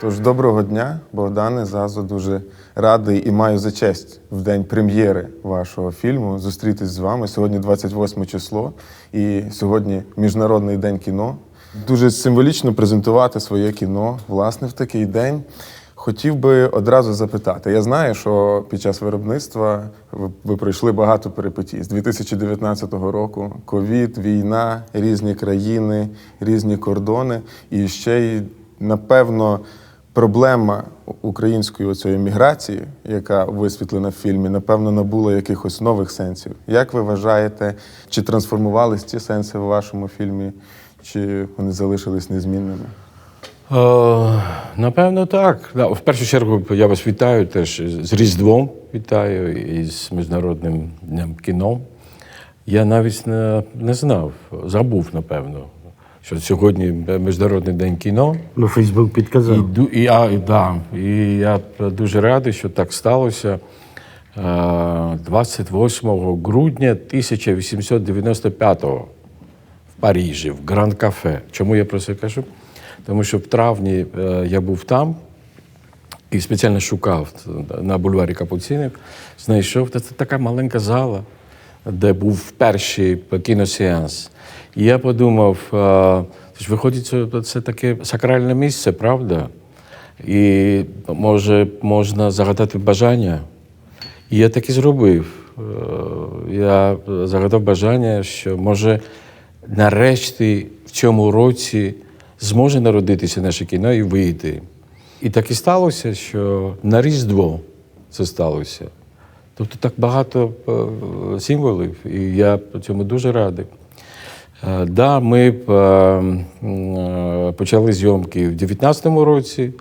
Тож доброго дня, Богдане Зазо. Дуже радий і маю за честь в день прем'єри вашого фільму зустрітись з вами. Сьогодні 28 число, і сьогодні Міжнародний день кіно. Дуже символічно презентувати своє кіно власне в такий день. Хотів би одразу запитати. Я знаю, що під час виробництва ви, ви пройшли багато перипетій. З 2019 року ковід, війна, різні країни, різні кордони, і ще й напевно проблема української оцієї міграції, яка висвітлена в фільмі, напевно, набула якихось нових сенсів. Як ви вважаєте, чи трансформувались ці сенси в вашому фільмі, чи вони залишились незмінними? Е, напевно, так. В першу чергу я вас вітаю теж з Різдвом вітаю і з Міжнародним днем кіно. Я навіть не, не знав, забув, напевно, що сьогодні Міжнародний день кіно. Ну, Фейсбук підказав. ду- і, а, і, да, і я дуже радий, що так сталося. Е, 28 грудня 1895 го в Парижі, в Гранд Кафе. Чому я про це кажу? Тому що в травні е, я був там і спеціально шукав на бульварі Капуцинів, знайшов це така маленька зала, де був перший кіносеанс. І я подумав, е, виходить, це- таке сакральне місце, правда? І може можна загадати бажання. І я так і зробив. Е, Я загадав бажання, що може нарешті в цьому році зможе народитися наше кіно і вийти. І так і сталося, що на Різдво це сталося. Тобто так багато е, символів, і я цьому дуже радий. Е, Да, ми е, почали зйомки в 2019 році,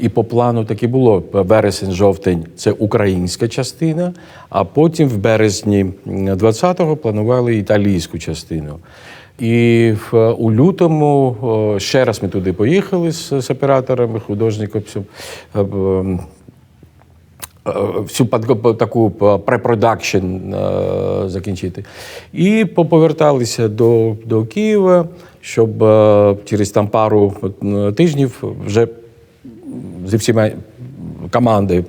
і по плану так і було. Вересень-жовтень це українська частина, а потім в березні 20-го планували італійську частину. І в, у лютому ще раз ми туди поїхали з операторами, художником. Е, всю таку препродакшн е, закінчити. І поповерталися до, до Києва, щоб е, через там пару тижнів вже зі всіма командою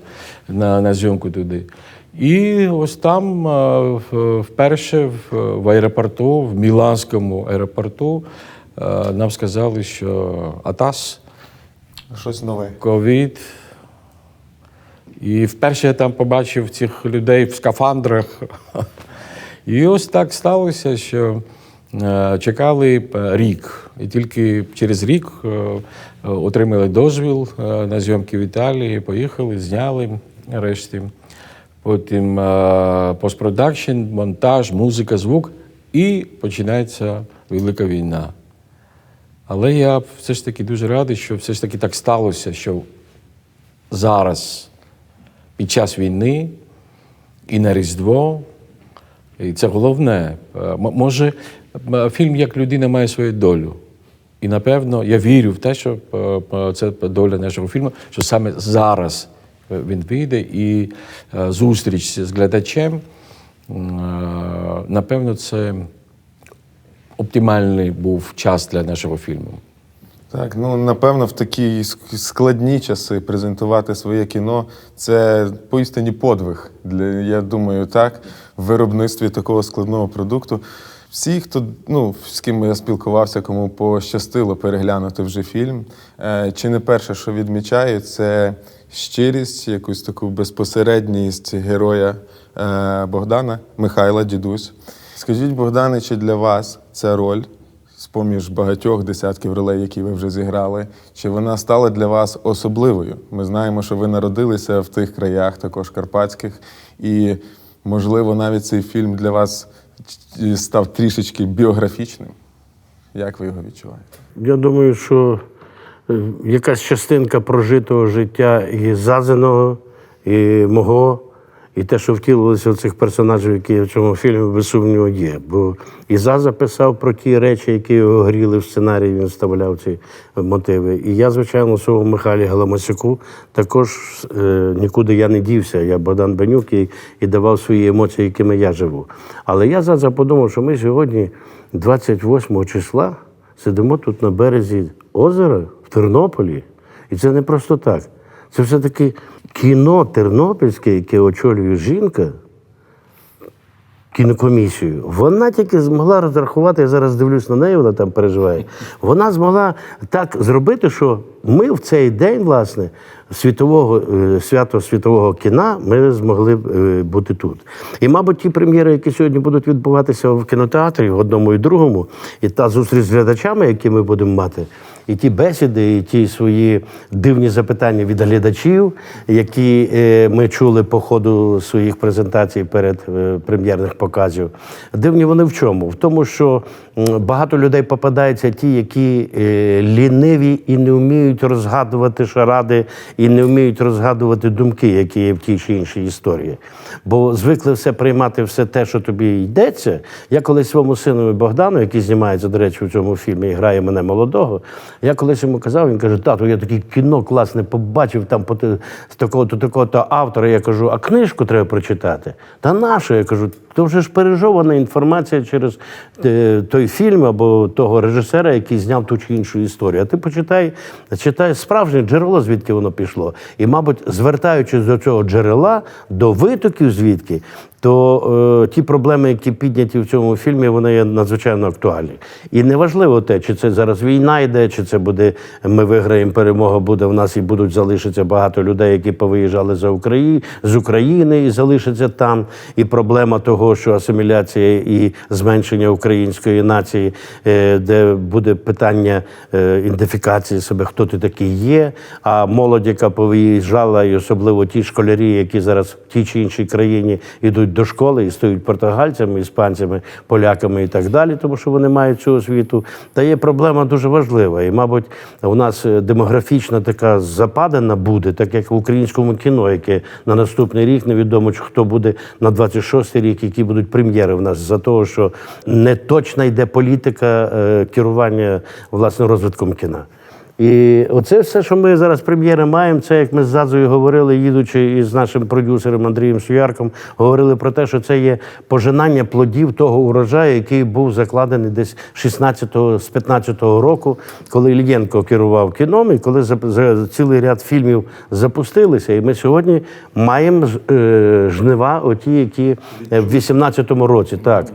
на, на зйомку туди. І ось там вперше в, аеропорту, в Міланському аеропорту, нам сказали, що АТАС, Щось нове. ковід. І вперше я там побачив цих людей в скафандрах. І ось так сталося, що е, чекали рік. І тільки через рік е, отримали дозвіл е, на зйомки в Італії, поїхали, зняли нарешті. Потім постпродакшн, монтаж, музика, звук, і починається велика війна. Але я все ж таки дуже радий, що все ж таки так сталося, що зараз, під час війни і на Різдво, і це головне. Е, Може, фільм як людина має свою долю. І напевно я вірю в те, що е, це доля нашого фільму, що саме зараз е, він вийде і зустріч з глядачем, напевно, це оптимальний був час для нашого фільму. Так, ну напевно, в такі складні часи презентувати своє кіно це поістині подвиг. Для я думаю, так, в виробництві такого складного продукту. Всі, хто ну з ким я спілкувався, кому пощастило переглянути вже фільм. е, Чи не перше, що відмічаю, це щирість, якусь таку безпосередність героя е, Богдана Михайла Дідусь. Скажіть, Богдане, чи для вас ця роль з-поміж багатьох десятків ролей, які ви вже зіграли, чи вона стала для вас особливою? Ми знаємо, що ви народилися в тих краях, також карпатських, і, можливо, навіть цей фільм для вас став трішечки біографічним. Як ви його відчуваєте? Я думаю, що е, якась частинка прожитого життя і Зазиного, і мого, і те, що втілилося в цих персонажів, які в цьому фільмі, без сумніву, є. Бо і Заза писав про ті речі, які його гріли в сценарії, він вставляв ці мотиви. І я, звичайно, свого Михайлі Галамасюку також е, нікуди я не дівся. Я Богдан Бенюк і, і давав свої емоції, якими я живу. Але я Заза подумав, що ми сьогодні, 28 числа, сидимо тут на березі озера в Тернополі. І це не просто так. Це все-таки кіно тернопільське, яке очолює жінка, кінокомісію, вона тільки змогла розрахувати, я зараз дивлюсь на неї, вона там переживає. Вона змогла так зробити, що ми в цей день, власне, світового е, свято світового кіна ми змогли е, бути тут. І, мабуть, ті прем'єри, які сьогодні будуть відбуватися в кінотеатрі, в одному і другому, і та зустріч з глядачами, які ми будемо мати, і ті бесіди, і ті свої дивні запитання від глядачів, які е, ми чули по ходу своїх презентацій перед е, прем'єрних показів. Дивні вони в чому? В тому, що багато людей попадаються ті, які е, ліниві і не вміють розгадувати шаради, і не вміють розгадувати думки, які є в тій чи іншій історії. Бо звикли все приймати все те, що тобі йдеться. Я колись своєму синові Богдану, який знімається, до речі, у цьому фільмі і грає мене молодого. Я колись йому казав, він каже: тату, я таке кіно класне побачив там з такого-то, такого-то автора. Я кажу, а книжку треба прочитати. Та нашу? Я кажу, то вже ж пережована інформація через е, той фільм або того режисера, який зняв ту чи іншу історію. А ти почитай, читай справжнє джерело, звідки воно пішло. І, мабуть, звертаючись до цього джерела, до витоків звідки, то е, ті проблеми, які підняті в цьому фільмі, вони є надзвичайно актуальні. І неважливо те, чи це зараз війна йде, чи це буде ми виграємо, перемога буде в нас і будуть залишиться багато людей, які повиїжджали за Украї... з України і залишаться там. І проблема того, що асиміляція і зменшення української нації, е, де буде питання е, ідентифікації себе, хто ти такий є. А молодь, яка повиїжджала, і особливо ті школярі, які зараз в тій чи іншій країні йдуть до школи і стають португальцями, іспанцями, поляками і так далі, тому що вони мають цю освіту. Та є проблема дуже важлива. І, мабуть, у нас е, демографічна така западина буде, так як в українському кіно, яке на наступний рік невідомо, хто буде на 26-й рік, які будуть прем'єри в нас за того, що не точна йде політика е, керування власне розвитком кіна. І оце все, що ми зараз прем'єри маємо, це як ми з Зазою говорили, їдучи із нашим продюсером Андрієм Суярком, говорили про те, що це є пожинання плодів того урожаю, який був закладений десь 16-го, з 15-го року, коли Ільєнко керував кіном, і коли за, за цілий ряд фільмів запустилися. І ми сьогодні маємо е, жнива, оті, які е, в 18-му році. Так.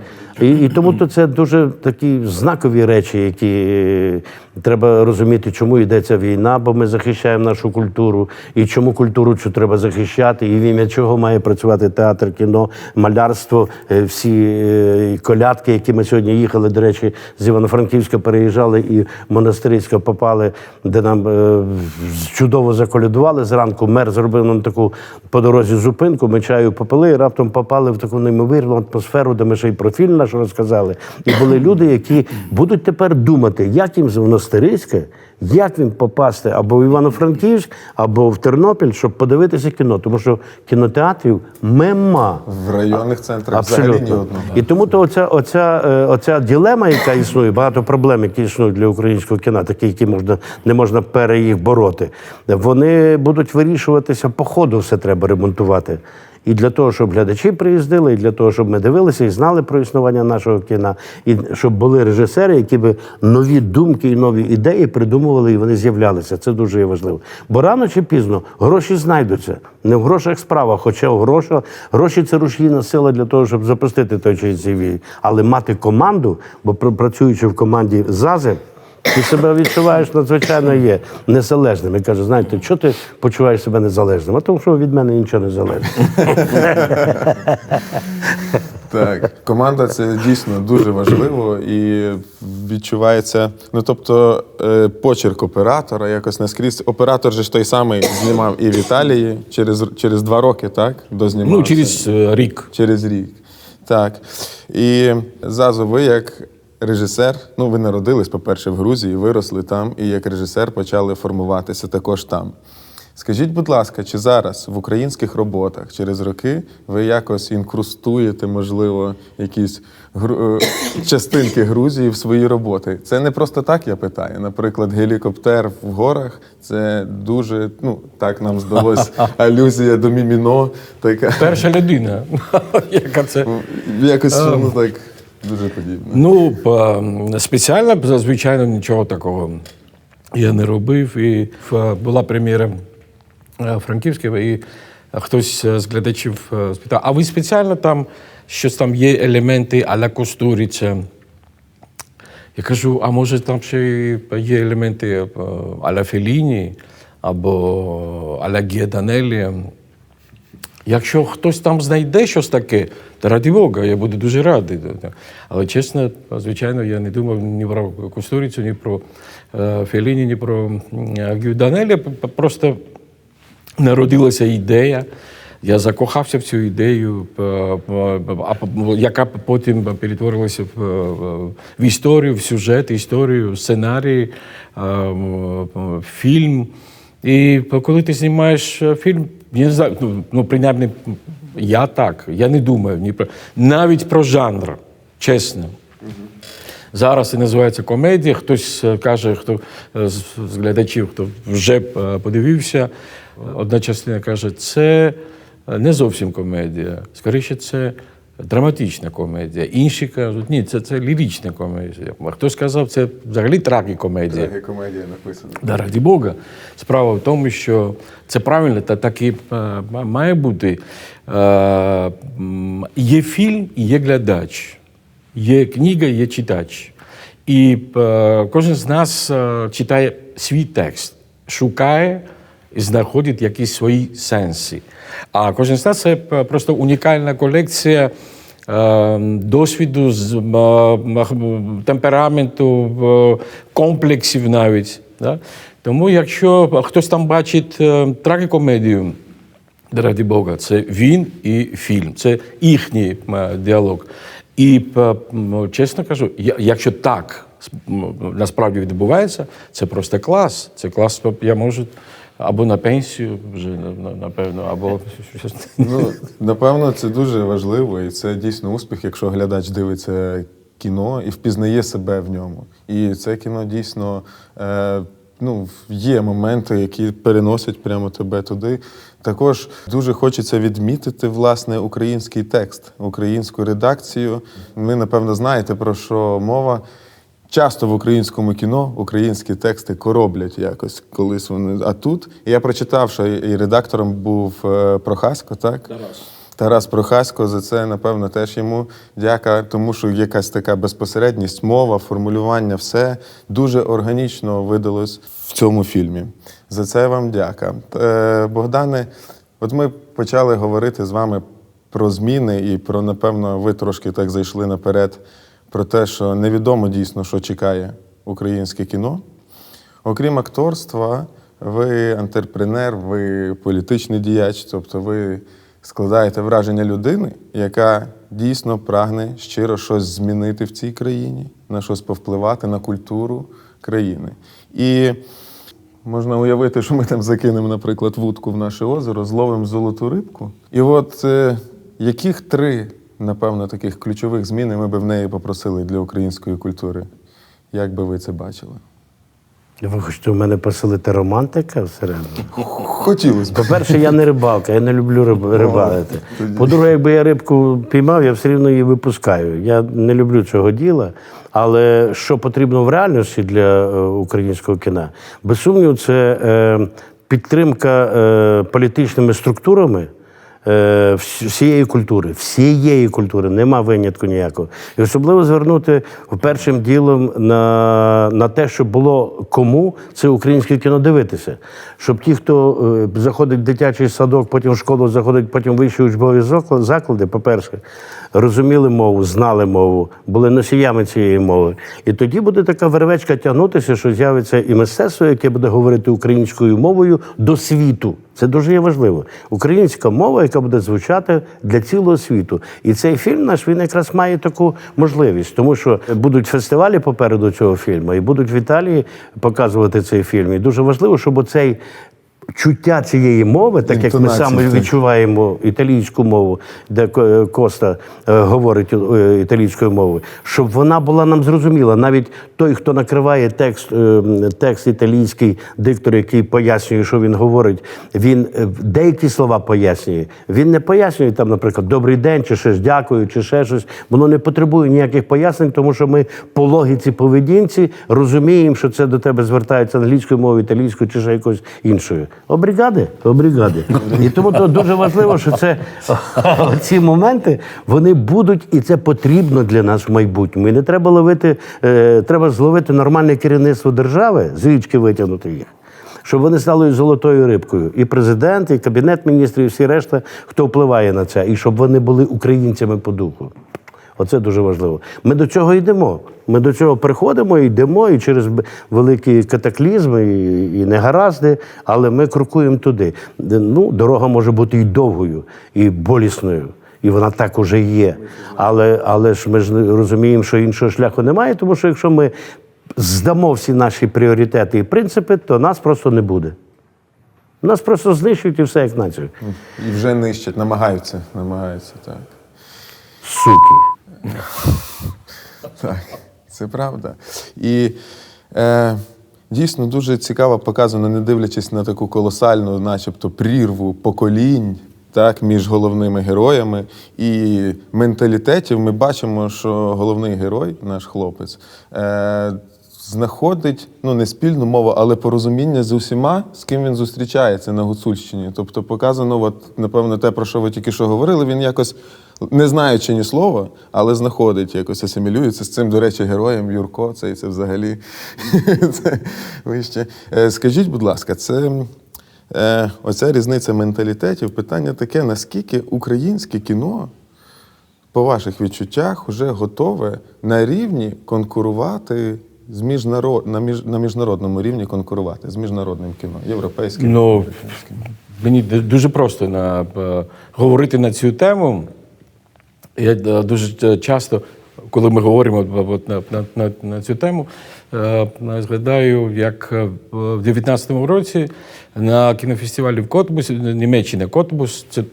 І, і тому то це дуже такі знакові речі, які е, треба розуміти, чому йдеться війна, бо ми захищаємо нашу культуру, і чому культуру цю треба захищати, і в ім'я чого має працювати театр, кіно, малярство, е, всі е, колядки, які ми сьогодні їхали. До речі, з Івано-Франківська переїжджали і Монастирська попали, де нам е, чудово заколядували зранку. Мер зробив нам таку по дорозі зупинку. Ми чаю попили, і раптом попали в таку неймовірну атмосферу, де ми ще й про фільм наш розказали. І були люди, які будуть тепер думати, як їм з Монастириська, як їм попасти або в Івано-Франківськ, або в Тернопіль, щоб подивитися кіно. Тому що кінотеатрів мема. В районних центрах взагалі ні одного. І тому то оця, оця, е, оця ділема, яка існує, багато проблем, які існують для українського кіна, такі, які можна, не можна пере їх бороти, вони будуть вирішуватися по ходу, все треба ремонтувати. І для того, щоб глядачі приїздили, і для того, щоб ми дивилися і знали про існування нашого кіна, і щоб були режисери, які би нові думки і нові ідеї придумували, і вони з'являлися. Це дуже є важливо. Бо рано чи пізно гроші знайдуться. Не в грошах справа, хоча в грошах гроші це рушійна сила для того, щоб запустити той чи інший вій. Але мати команду, бо працюючи в команді ЗАЗи, ти себе відчуваєш надзвичайно є незалежним. І каже, знаєте, чого ти почуваєш себе незалежним? А тому що від мене нічого не залежить. Так, команда це дійсно дуже важливо і відчувається. Ну тобто, е, почерк оператора якось наскрізь. Оператор же ж той самий знімав і в Італії через, через два роки, так? Дознімався. Ну, через е, рік. Через рік. Так. І Зазу, ви як режисер, ну ви народились, по-перше, в Грузії, виросли там, і як режисер почали формуватися також там. Скажіть, будь ласка, чи зараз в українських роботах через роки ви якось інкрустуєте, можливо, якісь гру- е, частинки Грузії в свої роботи? Це не просто так я питаю. Наприклад, гелікоптер в горах це дуже, ну так нам здалось, алюзія до Міміно. Така Перша людина, яка це. Якось ну так дуже подібно. Ну, спеціально, звичайно, нічого такого я не робив. І е, була прем'єра е, Франківська, і хтось е, з глядачів спитав: а ви спеціально там щось там є елементи а-ля Кустуриця? Я кажу, а може там ще є елементи а-ля Феліні або а-ля Гія Данелі. Якщо хтось там знайде щось таке, то раді Бога, я буду дуже радий. Але чесно, звичайно, я не думав ні про Кустурицю, ні про е, Феліні, ні про м, Гію Данелі. П- Просто народилася ідея. Я закохався в цю ідею, яка потім перетворилася в історію, в сюжет, історію, сценарій, е, фільм. І коли ти знімаєш е, фільм, я не знаю, ну, ну принаймні, я так, я не думаю ні про навіть про жанр, чесно. Зараз і називається комедія. Хтось е, каже, хто е, з з глядачів, хто вже е, подивився, одна частина каже, це не зовсім комедія. Скоріше, це драматична комедія. Інші кажуть, ні, це, це лірична комедія. А Хтось сказав, це взагалі трагікомедія. комедія написана. Да, раді Бога. Справа в тому, що це правильно, та так і е, має бути. Е, Є фільм і є глядач, є книга, є читач. І е, кожен з нас читає свій текст, шукає знаходить якісь свої сенси. А кожен з це е, просто унікальна колекція е, досвіду, м, темпераменту, е, комплексів навіть. Тому, якщо хтось там бачить е, трагікомедію, раді Бога, це він і фільм, це їхній е, діалог. І е, чесно кажу, якщо так насправді відбувається, це просто клас. Це клас, я можу або на пенсію вже на- на- напевно, або. Ну, напевно, це дуже важливо, і це дійсно успіх, якщо глядач дивиться кіно і впізнає себе в ньому. І це кіно дійсно е, ну, є моменти, які переносять прямо тебе туди. Також дуже хочеться відмітити власне український текст, українську редакцію. Ви, напевно, знаєте, про що мова. Часто в українському кіно українські тексти короблять якось колись вони. А тут я прочитав, що і редактором був е, Прохасько, так? Тарас. Тарас Прохасько. За це, напевно, теж йому дяка, тому що якась така безпосередність, мова, формулювання, все дуже органічно видалось в цьому фільмі. За це вам дяка. Е, Богдане, от ми почали говорити з вами про зміни і про, напевно, ви трошки так зайшли наперед про те, що невідомо дійсно, що чекає українське кіно. Окрім акторства, ви антрепренер, ви політичний діяч, тобто ви складаєте враження людини, яка дійсно прагне щиро щось змінити в цій країні, на щось повпливати на культуру країни. І Можна уявити, що ми там закинемо, наприклад, вудку в наше озеро, зловимо золоту рибку. І от е, яких три, напевно, таких ключових зміни ми би в неї попросили для української культури? Як би ви це бачили? Ви хочете в мене поселити романтика всередину? Хотілося б. По-перше, я не рибалка, я не люблю риб- рибалити. По-друге, якби я рибку піймав, я все рівно її випускаю. Я не люблю цього діла. Але що потрібно в реальності для е, українського кіна? Без сумніву, це е, підтримка е, політичними структурами. Е, вс- Всієї культури, всієї культури, нема винятку ніякого. І особливо звернути першим ділом на, на те, щоб було кому це українське кіно дивитися. Щоб ті, хто е, заходить в дитячий садок, потім в школу заходить, потім в вищі учбові закла- заклади, по-перше, розуміли мову, знали мову, були носіями цієї мови. І тоді буде така вервечка тягнутися, що з'явиться і мистецтво, яке буде говорити українською мовою до світу. Це дуже є важливо. Українська мова, яка буде звучати для цілого світу. І цей фільм наш він якраз має таку можливість, тому що будуть фестивалі попереду цього фільму, і будуть в Італії показувати цей фільм. І дуже важливо, щоб оцей чуття цієї мови, так як ми саме відчуваємо італійську мову, де Ко- Коста е, говорить е, італійською мовою, щоб вона була нам зрозуміла. Навіть той, хто накриває текст, е, текст італійський диктор, який пояснює, що він говорить, він е, деякі слова пояснює. Він не пояснює там, наприклад, добрий день, чи щось дякую, чи ще щось. Воно не потребує ніяких пояснень, тому що ми по логіці поведінці розуміємо, що це до тебе звертається англійською мовою, італійською чи ще якоюсь іншою. Обрігади? Обрігади. І тому то дуже важливо, що це ці моменти вони будуть, і це потрібно для нас в майбутньому. І не треба ловити, е, треба зловити нормальне керівництво держави, з річки витягнути їх. Щоб вони стали золотою рибкою. І президент, і кабінет міністрів, і всі решта, хто впливає на це, і щоб вони були українцями по духу. Оце дуже важливо. Ми до цього йдемо. Ми до цього приходимо, і йдемо і через великі катаклізми і, і негаразди, але ми крокуємо туди. Ну, дорога може бути і довгою, і болісною. І вона так уже є. Але, але ж ми ж розуміємо, що іншого шляху немає, тому що якщо ми здамо всі наші пріоритети і принципи, то нас просто не буде. Нас просто знищують і все як націю. І вже нищать, намагаються, намагаються, так. Суки. Так, це правда. І е, дійсно дуже цікаво показано, не дивлячись на таку колосальну, начебто, прірву поколінь. Так, між головними героями і менталітетів ми бачимо, що головний герой, наш хлопець, е, знаходить ну не спільну мову, але порозуміння з усіма, з ким він зустрічається на Гуцульщині. Тобто показано, от, напевно, те, про що ви тільки що говорили, він якось не знаючи ні слова, але знаходить якось асимілюється з цим, до речі, героєм Юрко. Це, і це взагалі вище. Е, Скажіть, будь ласка, це е, оця різниця менталітетів. Питання таке: наскільки українське кіно, по ваших відчуттях, вже готове на рівні конкурувати з міжнарод... на, між... на міжнародному рівні конкурувати з міжнародним кіно, європейським? Ну, мені дуже просто на, е, говорити на цю тему. Я е, дуже часто, коли ми говоримо от на, на, на, на цю тему, е, згадаю, як е, в 19-му році на кінофестивалі в Котбусі, Німеччина Котбус, це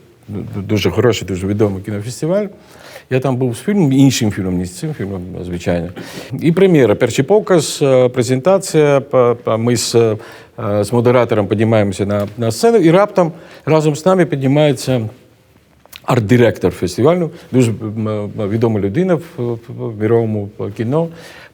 дуже хороший, дуже відомий кінофестиваль. Я там був з фільмом, іншим фільмом, не з цим фільмом, звичайно. І прем'єра, перший показ, е, презентація. Ми з, е, з модератором піднімаємося на, на сцену, і раптом разом з нами піднімається арт-директор фестивалю, дуже м, м, відома людина в, міровому кіно,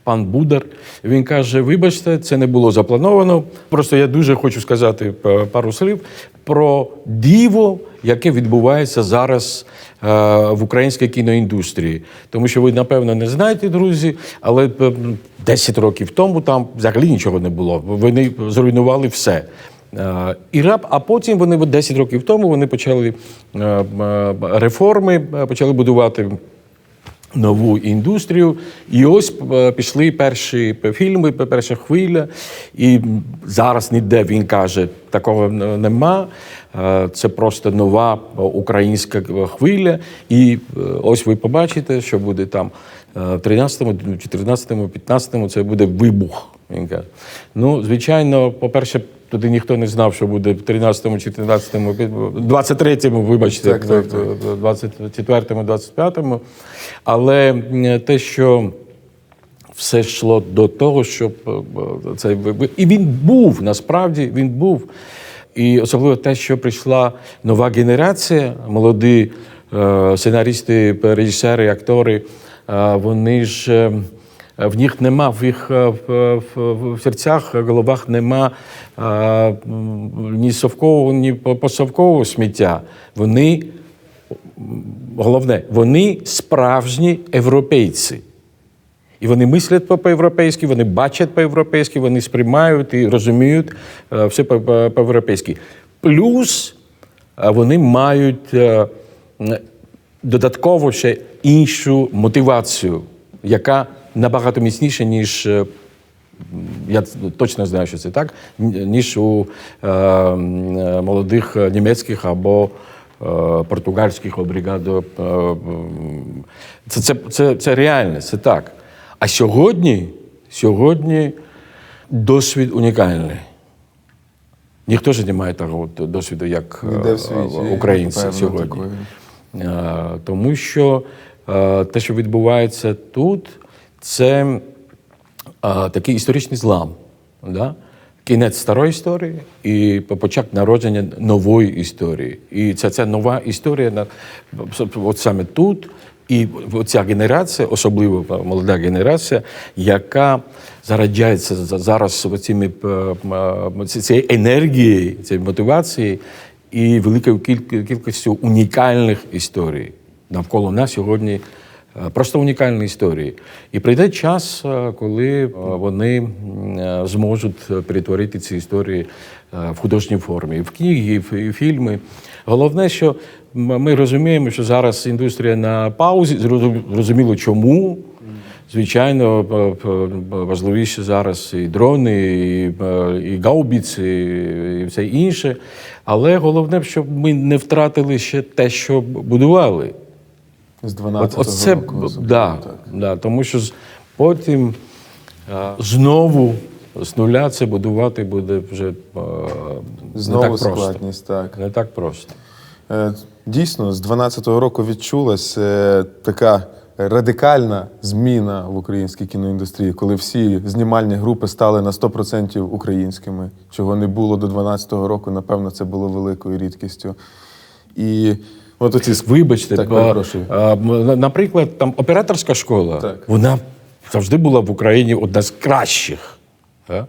пан Будар. Він каже: вибачте, це не було заплановано. Просто я дуже хочу сказати пару слів про диво, яке відбувається зараз е, в українській кіноіндустрії. Тому що ви, напевно, не знаєте, друзі, але 10 років тому там взагалі нічого не було. Вони зруйнували все. Е, І раб, а потім вони от 10 років тому вони почали е, е, реформи, почали будувати нову індустрію. І ось пішли перші фільми, перша хвиля. І зараз ніде він каже, такого нема. Це просто нова українська хвиля. І ось ви побачите, що буде там в 13-му, 14-му, 15-му це буде вибух. Він каже. Ну, звичайно, по-перше, туди ніхто не знав, що буде в 13-му, 14-му, 23-му, вибачте, Так, так, так. 24-му, 25-му. Але те, що все йшло до того, щоб е, е, це і він був насправді він був. І особливо те, що прийшла нова генерація, молоді е, сценаристи, режисери, актори. Вони ж в них нема в їх е, в, в, серцях, в головах нема е, ні совкового, ні посовкового сміття. Вони головне, вони справжні європейці. І вони мислять по- по-європейськи, вони бачать по-європейськи, вони сприймають і розуміють е, все по- по- по-європейськи. Плюс е, вони мають е, додатково ще іншу мотивацію, яка набагато міцніша, ніж. е, я точно знаю, що це так, ніж у е, е, молодих е, німецьких або е, португальських бригадо. Е, це, це, це, це реально, це так. А сьогодні, сьогодні досвід унікальний. Ніхто ж не має такого досвіду, як українці сьогодні. такої. Тому що те, що відбувається тут, це е, такий історичний злам. Да? Кінець старої історії і початок народження нової історії. І ця, ця нова історія от саме тут. І ця генерація, особливо молода генерація, яка зараджається зараз цими цією енергією, цією мотивацією і великою кількістю унікальних історій навколо нас сьогодні. Е, Просто унікальні історії. І прийде час, е, коли е, вони зможуть перетворити ці історії в художній формі, в книги, в фільми. Головне, що ми розуміємо, що зараз індустрія на паузі, зрозум- зрозуміло чому. Звичайно, важливіше зараз і дрони, і, і гаубіці, і все інше. Але головне, щоб ми не втратили ще те, що будували. З 12 от це, року. особливо, да, так. да, тому що потім е, знову з нуля це будувати буде вже е, не Знову так просто. складність, так. Не так просто. Е, Дійсно, з 12-го року відчулася е, така радикальна зміна в українській кіноіндустрії, коли всі знімальні групи стали на 100% українськими, чого не було до 12-го року. Напевно, це було великою рідкістю. І от оці Вибачте, Так, бо, а, наприклад, там операторська школа, Так. вона завжди була в Україні одна з кращих. Е,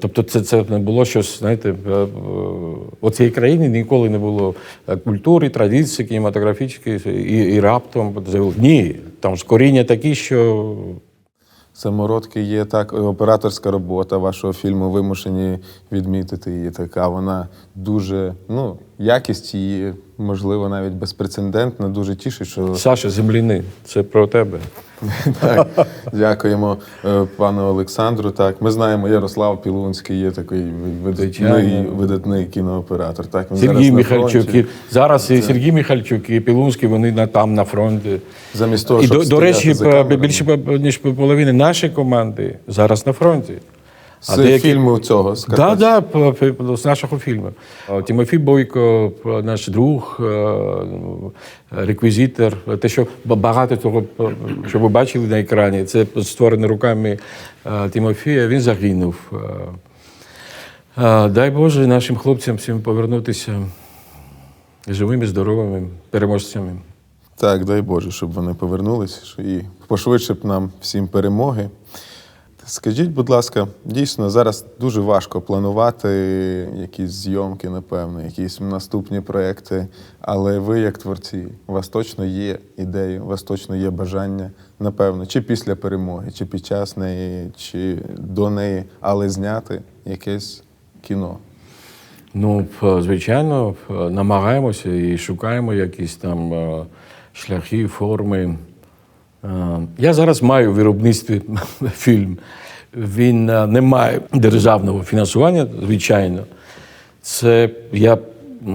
Тобто це, це не було щось, знаєте, у цій країні ніколи не було культури, традиції кінематографічної, і, і раптом заявили, ні, там ж коріння такі, що Самородки є так, операторська робота вашого фільму вимушені відмітити її така. Вона дуже, ну, якість її, можливо, навіть безпрецедентна. Дуже тішить, що Саша земліни, це про тебе. так, дякуємо е, пану Олександру. Так, ми знаємо, Ярослав Пілунський є такий видатний, видатний кінооператор. Так, він Сергій зараз фронті. І зараз і Сергій Михальчук і Пілунський, вони на, там на фронті. Замість того, і щоб до, до речі, більше ніж половини нашої команди зараз на фронті. З фільму цього з Так, да, п- з нашого фільму. А, Тимофій Бойко, наш друг, е, реквізитор. Те, що багато того, що ви бачили на екрані, це створено руками е, Тимофія, він загинув. Е, е, Дай Боже нашим хлопцям всім повернутися живими, здоровими, переможцями. Так, дай Боже, щоб вони повернулися і пошвидше б нам всім перемоги. Скажіть, будь ласка, дійсно зараз дуже важко планувати якісь зйомки, напевно, якісь наступні проекти. Але ви, як творці, у вас точно є ідеї, у вас точно є бажання, напевно, чи після перемоги, чи під час неї, чи до неї, але зняти якесь кіно. Ну, звичайно, намагаємося і шукаємо якісь там е, шляхи, форми. Е, Я зараз маю в виробництві фільм. Він е, не має державного фінансування, звичайно. Це я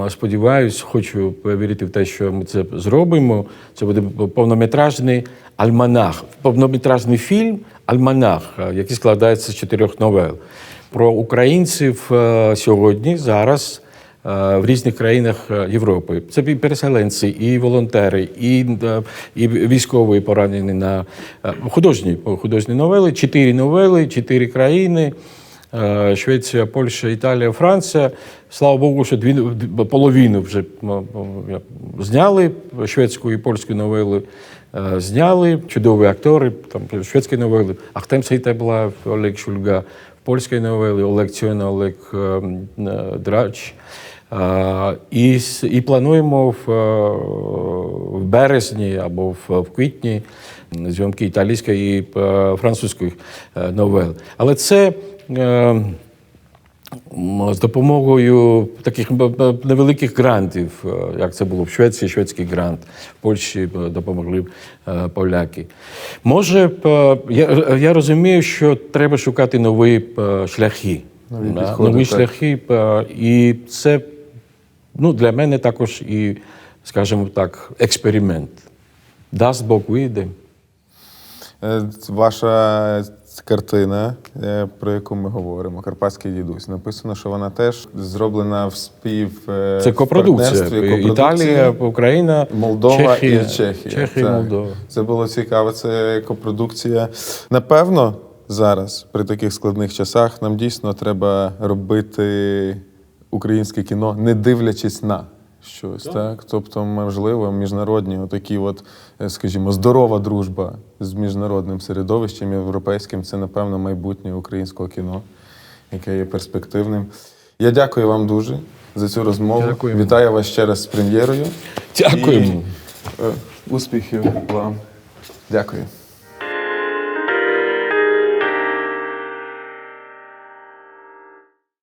сподіваюся, хочу повірити в те, що ми це зробимо. Це буде повнометражний альманах, повнометражний фільм Альманах, е, який складається з чотирьох новел. Про українців сьогодні, зараз в різних країнах е, Європи. Це і переселенці, і волонтери, і, е, і військові поранені на е, художні, художні новели, чотири новели, чотири країни. Е, Швеція, Польща, Італія, Франція. Слава Богу, що дві половину вже зняли шведську і польську новели. е, Зняли чудові актори, там шведські новели. Ахтем Сейтеблаєв, Олег Шульга, польські новели, Олег Олег е, е, Драч. І, і плануємо в, е, в березні або в, в квітні зйомки італійської і французької новел. Але це з допомогою таких невеликих грантів, е, як це було в Швеції, шведський грант, в Польщі е, допомогли е, поляки. Може, я, я розумію, що треба шукати нові шляхи. Нові підходи, нові шляхи. І це ну, для мене також і, скажімо так, експеримент. Дасть Бог вийде. Ваша картина, е, про яку ми говоримо, Карпатський дідусь. Написано, що вона теж зроблена в спів е, Це копродукція. копродукція. Італія, Україна, Молдова Чехія, і Чехія. Чехія, Так. Молдова. Це було цікаво. Це копродукція. Напевно, зараз, при таких складних часах, нам дійсно треба робити українське кіно, не дивлячись на щось. Так? Тобто, можливо, міжнародні, отакі, от, е, скажімо, здорова дружба з міжнародним середовищем європейським це, напевно, майбутнє українського кіно, яке є перспективним. Я дякую вам дуже за цю розмову. Дякуємо. Вітаю вас ще раз з прем'єрою. Дякуємо. І, е, успіхів вам. Дякую.